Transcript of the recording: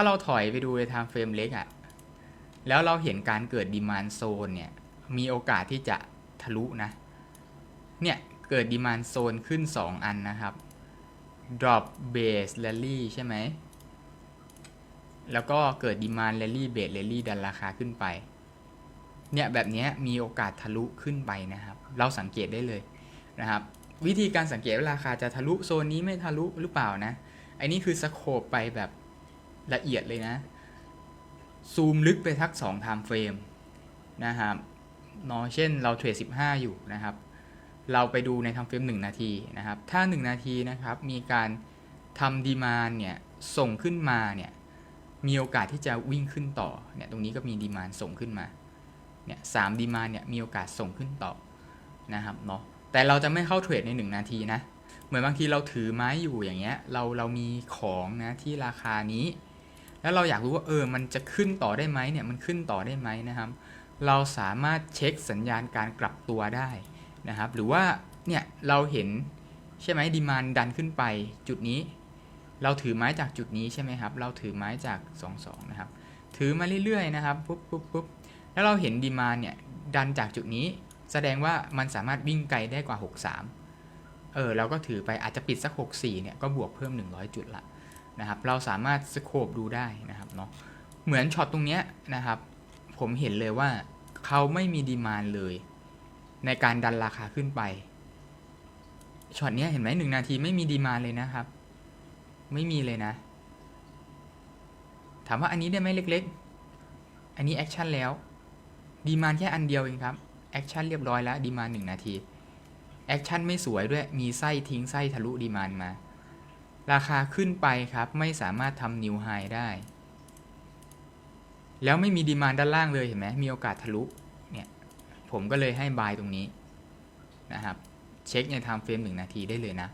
ถ้าเราถอยไปดูในทม์เฟรมเล็กอะ่ะ แล้วเราเห็นการเกิดดีมานโซนเนี่ย มีโอกาสที่จะทะลุนะ เนี่ย เกิดดีมานโซนขึ้น 2 อันนะครับ drop base rally ใช่ไหม แล้วก็เกิดดีมาน rally base rally ดันราคาขึ้นไป เนี่ย แบบนี้มีโอกาสทะลุขึ้นไปนะครับ เราสังเกตได้เลยนะครับ วิธีการสังเกตว่าราคาจะทะลุโซนนี้ไม่ทะลุหรือเปล่านะไอ้นี่คือสโคปไปแบบ ละเอียดเลยนะ ซูมลึกไปทัก2 time frame นะครับเนาะเช่นเราเทรด15 อยู่นะครับ เราไปดูใน time frame 1นาทีนะครับ ถ้า 1 นาทีนะครับ มีการทำดีมานเนี่ย ส่งขึ้นมาเนี่ย มีโอกาสที่จะวิ่งขึ้นต่อ เนี่ย ตรงนี้ก็มีดีมานส่งขึ้นมา เนี่ยสามดีมานเนี่ย มีโอกาสส่งขึ้นต่อนะครับเนาะ แต่เราจะไม่เข้าเทรดใน 1 นาทีนะ เหมือนบางทีเราถือไม้อยู่อย่างเงี้ย เราเรามีของนะที่ราคานี้ แล้วเราอยากรู้ว่าเออมันจะขึ้นต่อได้ไหมเนี่ยมันขึ้นต่อได้ไหมนะครับ เราสามารถเช็คสัญญาณการกลับตัวได้นะครับ หรือว่าเนี่ยเราเห็นใช่ไหมดีมานดันขึ้นไปจุดนี้ เราถือไม้จากจุดนี้ใช่ไหมครับ เราถือไม้จาก2 2นะครับ ถือมาเรื่อยๆนะครับปุ๊บปุ๊บปุ๊บแล้วเราเห็นดีมานเนี่ยดันจากจุดนี้ แสดงว่ามันสามารถวิ่งไกลได้กว่า 63เออเราก็ถือไปอาจจะปิดสัก 64เนี่ยก็บวกเพิ่ม 100 จุดละ นะครับเราสามารถสโคปดูได้นะครับเนาะเหมือนช็อตตรงเนี้ยนะครับผมเห็นเลยว่าเขาไม่มีดีมานเลย ในการดันราคาขึ้นไปช็อตเนี้ยเห็นไหมหนึ่งนาทีไม่มีดีมานเลยนะครับ ไม่มีเลยนะ ถามว่าอันนี้ได้ไหมเล็กๆ อันนี้แอคชั่นแล้วดีมานแค่อันเดียวเองครับแอคชั่นเรียบร้อยแล้วดีมานหนึ่งนาทีแอคชั่นไม่สวยด้วยมีไส้ทิ้งไส้ทะลุดีมานมา ราคาขึ้นไปครับ ไม่สามารถทำนิวไฮได้ แล้วไม่มีดีมานด้านล่างเลยเห็นไหมมีโอกาสทะลุเนี่ยผมก็เลยให้บายตรงนี้นะครับ เช็คในไทม์เฟรมหนึ่งนาทีได้เลยนะ